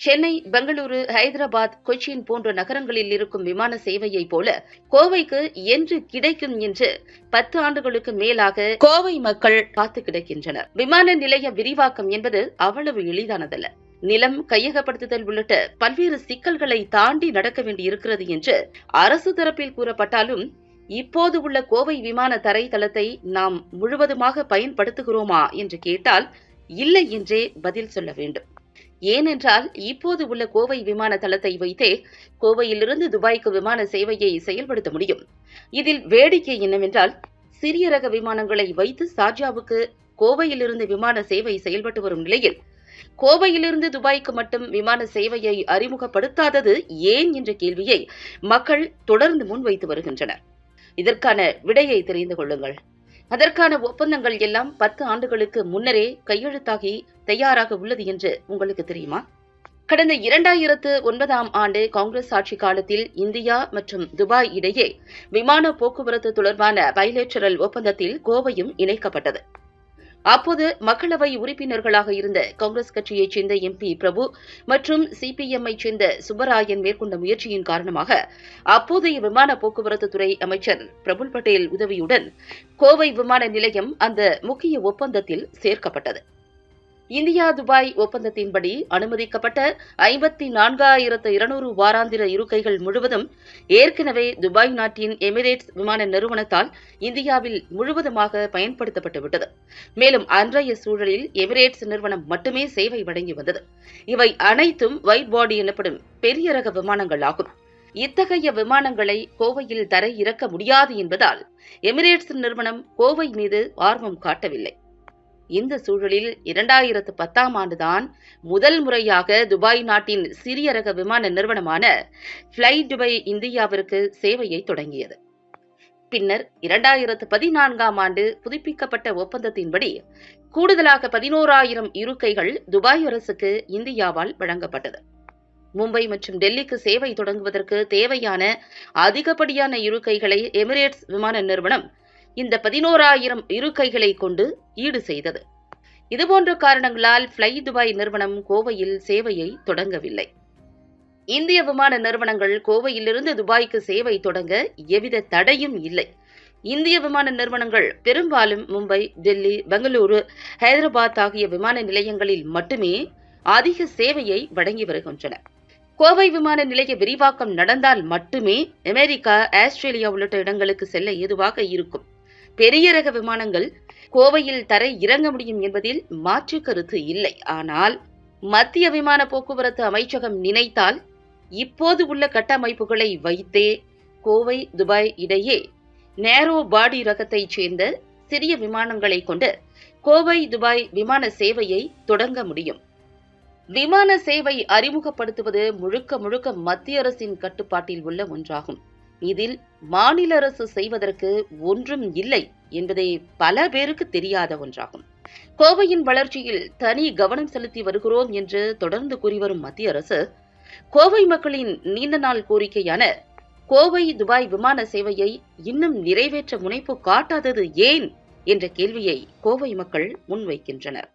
சென்னை பெங்களூரு ஹைதராபாத் கொச்சின் போன்ற நகரங்களில் இருக்கும் விமான சேவையைப் போல கோவைக்கு என்று கிடைக்கும் என்று பத்து ஆண்டுகளுக்கு மேலாக கோவை மக்கள் காத்து கிடக்கின்றனர். விமான நிலைய விரிவாக்கம் என்பது அவ்வளவு எளிதானதல்ல. நிலம் கையகப்படுத்துதல் உள்ளிட்ட பல்வேறு சிக்கல்களை தாண்டி நடக்க வேண்டியிருக்கிறது என்று அரசு தரப்பில் கூறப்பட்டாலும் இப்போது உள்ள கோவை விமான தரைத்தளத்தை நாம் முழுவதுமாக பயன்படுத்துகிறோமா என்று கேட்டால் இல்லை என்றே பதில் சொல்ல வேண்டும். ஏனென்றால் இப்போது உள்ள கோவை விமான தளத்தை வைத்தே கோவையிலிருந்து துபாய்க்கு விமான சேவையை செயல்படுத்த முடியும். இதில் வேடிக்கை என்னவென்றால் சிறிய ரக விமானங்களை வைத்து சார்ஜாவுக்கு கோவையிலிருந்து விமான சேவை செயல்பட்டு வரும் நிலையில் கோவையிலிருந்து துபாய்க்கு மட்டும் விமான சேவையை அறிமுகப்படுத்தாதது ஏன் என்ற கேள்வியை மக்கள் தொடர்ந்து முன்வைத்து வருகின்றனர். இதற்கான விடையை தெரிந்து கொள்ளுங்கள். அதற்கான ஒப்பந்தங்கள் எல்லாம் பத்து ஆண்டுகளுக்கு முன்னரே கையெழுத்தாகி தயாராக உள்ளது என்று உங்களுக்கு தெரியுமா? கடந்த இரண்டாயிரத்து ஒன்பதாம் ஆண்டு காங்கிரஸ் ஆட்சி காலத்தில் இந்தியா மற்றும் துபாய் இடையே விமான போக்குவரத்து தொடர்பான பைலேட்டரல் ஒப்பந்தத்தில் கோவையும் இணைக்கப்பட்டது. அப்போது மக்களவை உறுப்பினர்களாக இருந்த காங்கிரஸ் கட்சியைச் சேர்ந்த எம்பி பிரபு மற்றும் சிபிஎம்ஐ சேர்ந்த சுப்பராயன் மேற்கொண்ட முயற்சியின் காரணமாக அப்போதைய விமான போக்குவரத்து துறை அமைச்சர் பிரபுல் பட்டேல் உதவியுடன் கோவை விமான நிலையம் அந்த முக்கிய ஒப்பந்தத்தில் சேர்க்கப்பட்டது. இந்தியா துபாய் ஒப்பந்தத்தின்படி அனுமதிக்கப்பட்ட ஐம்பத்தி நான்காயிரத்து இருநூறு வாராந்திர இருக்கைகள் முழுவதும் ஏற்கனவே துபாய் நாட்டின் எமிரேட்ஸ் விமான நிறுவனத்தால் இந்தியாவில் முழுவதுமாக பயன்படுத்தப்பட்டு விட்டது. மேலும் அன்றைய சூழலில் எமிரேட்ஸ் நிறுவனம் மட்டுமே சேவை வழங்கி வந்தது. இவை அனைத்தும் ஒயிட் பாடி எனப்படும் பெரிய ரக விமானங்கள் ஆகும். இத்தகைய விமானங்களை கோவையில் தர இறக்க முடியாது என்பதால் எமிரேட்ஸ் நிறுவனம் கோவை மீது ஆர்வம் காட்டவில்லை. இந்த சூழலில் இரண்டாயிரத்து பத்தாம் ஆண்டுதான் முதல் முறையாக துபாய் நாட்டின் சிறிய ரக விமான நிறுவனமான ஃப்ளை துபாய் இந்தியாவிற்கு சேவையை தொடங்கியது. பின்னர் இரண்டாயிரத்து பதினான்காம் ஆண்டு புதுப்பிக்கப்பட்ட ஒப்பந்தத்தின்படி கூடுதலாக பதினோராயிரம் இருக்கைகள் துபாய் அரசுக்கு இந்தியாவால் வழங்கப்பட்டது. மும்பை மற்றும் டெல்லிக்கு சேவை தொடங்குவதற்கு தேவையான அதிகப்படியான இருக்கைகளை எமிரேட்ஸ் விமான நிறுவனம் இந்த பதினோராயிரம் இருக்கைகளை கொண்டு ஈடு செய்தது. இதுபோன்ற காரணங்களால் ஃப்ளை துபாய் நிறுவனம் கோவையில் சேவையை தொடங்கவில்லை. இந்திய விமான நிறுவனங்கள் கோவையிலிருந்து துபாய்க்கு சேவை தொடங்க எவ்வித தடையும் இல்லை. இந்திய விமான நிறுவனங்கள் பெரும்பாலும் மும்பை டெல்லி பெங்களூரு ஹைதராபாத் ஆகிய விமான நிலையங்களில் மட்டுமே அதிக சேவையை வழங்கி வருகின்றன. கோவை விமான நிலைய விரிவாக்கம் நடந்தால் மட்டுமே அமெரிக்கா ஆஸ்திரேலியா உள்ளிட்ட இடங்களுக்கு செல்ல ஏதுவாக இருக்கும். பெரிய ரக விமானங்கள் கோவையில் தரை இறங்க முடியும் என்பதில் மாற்று கருத்து இல்லை. ஆனால் மத்திய விமான போக்குவரத்து அமைச்சகம் நினைத்தால் இப்போது உள்ள கட்டமைப்புகளை வைத்தே கோவை துபாய் இடையே நேரோ பாடி ரகத்தைச் சேர்ந்த சிறிய விமானங்களை கொண்டு கோவை துபாய் விமான சேவையை தொடங்க முடியும். விமான சேவை அறிமுகப்படுத்துவது முழுக்க முழுக்க மத்திய அரசின் கட்டுப்பாட்டில் உள்ள ஒன்றாகும். இதில் மாநில அரசு செய்வதற்கு ஒன்றும் இல்லை என்பதே பல பேருக்கு தெரியாத ஒன்றாகும். கோவையின் வளர்ச்சியில் தனி கவனம் செலுத்தி வருகிறோம் என்று தொடர்ந்து கூறி வரும் மத்திய அரசு கோவை மக்களின் நீண்ட நாள் கோரிக்கையான கோவை துபாய் விமான சேவையை இன்னும் நிறைவேற்ற முனைப்பு காட்டாதது ஏன் என்ற கேள்வியை கோவை மக்கள் முன்வைக்கின்றனர்.